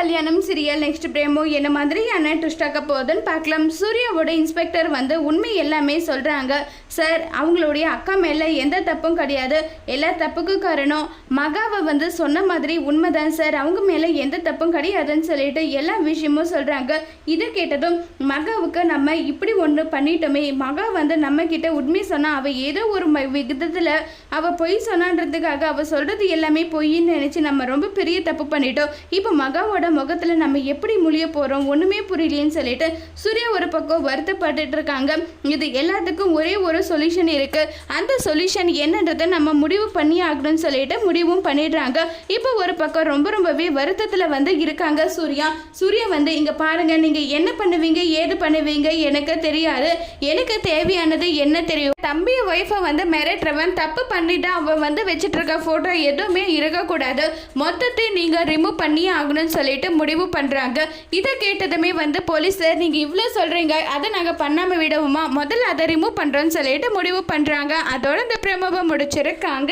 கல்யாணம் serial next பிரேமோ என்ன மாதிரியான ட்விஸ்டாக்க போகுதுன்னு பார்க்கலாம். சூர்யாவோட இன்ஸ்பெக்டர் வந்து உண்மை எல்லாமே சொல்கிறாங்க சார் அவங்களுடைய அக்கா மேலே எந்த தப்பும் கிடையாது. எல்லா தப்புக்கும் காரணம் மகாவை வந்து சொன்ன மாதிரி உண்மைதான் சார். அவங்க மேலே எந்த தப்பும் கிடையாதுன்னு சொல்லிட்டு எல்லா விஷயமும் சொல்கிறாங்க இதை கேட்டதும் மகாவுக்கு நம்ம இப்படி ஒன்று பண்ணிட்டோமே. மகா வந்து நம்ம கிட்ட உண்மை சொன்னால் அவள் ஏதோ ஒரு ம- விகிதத்தில் அவள் பொய் சொன்னான்றதுக்காக அவள் சொல்கிறது எல்லாமே பொய்ன்னு நினச்சி நம்ம ரொம்ப பெரிய தப்பு பண்ணிட்டோம். இப்போ மகாவோட முகத்தில் நம்ம எப்படி முழிய போகிறோம் ஒன்றுமே புரியலையேன்னு சொல்லிட்டு சூர்யா ஒரு பக்கம் வருத்தப்பட்டுட்டு இருக்காங்க. இது எல்லாத்துக்கும் ஒரே ஒரு சொல்யூஷன் இருக்குது அந்த சொல்யூஷன் என்னன்றதை நம்ம முடிவு பண்ணி ஆகணும்னு சொல்லிட்டு முடிவும் பண்ணிடுறாங்க. இப்போ ஒரு பக்கம் ரொம்ப ரொம்பவே வருத்தத்தில் வந்து இருக்காங்க சூர்யா. சூர்யா வந்து இங்கே பாருங்க நீங்கள் என்ன பண்ணுவீங்க? ஏது பண்ணுவீங்க? எனக்கு தெரியாது. எனக்கு தேவையானது என்ன தெரியும்? தம்பி ஒய்ஃபை வந்து மிரட்டுறவன் தப்பு பண்ணிட்டு அவன் வந்து வச்சுட்டு இருக்க ஃபோட்டோ எதுவுமே இருக்கக்கூடாது. மொத்தத்தை நீங்கள் ரிமூவ் பண்ணி ஆகணும்னு சொல்லிட்டு முடிவு பண்ணுறாங்க இதை கேட்டதுமே வந்து போலீஸ் சார் நீங்கள் இவ்வளோ சொல்கிறீங்க அதை நாங்கள் பண்ணாமல் விடவுமா? முதல்ல அதை ரிமூவ் பண்ணுறோன்னு சொல்லிட்டு முடிவு பண்ணுறாங்க அதோட இந்த பிரமவை முடிச்சிருக்காங்க.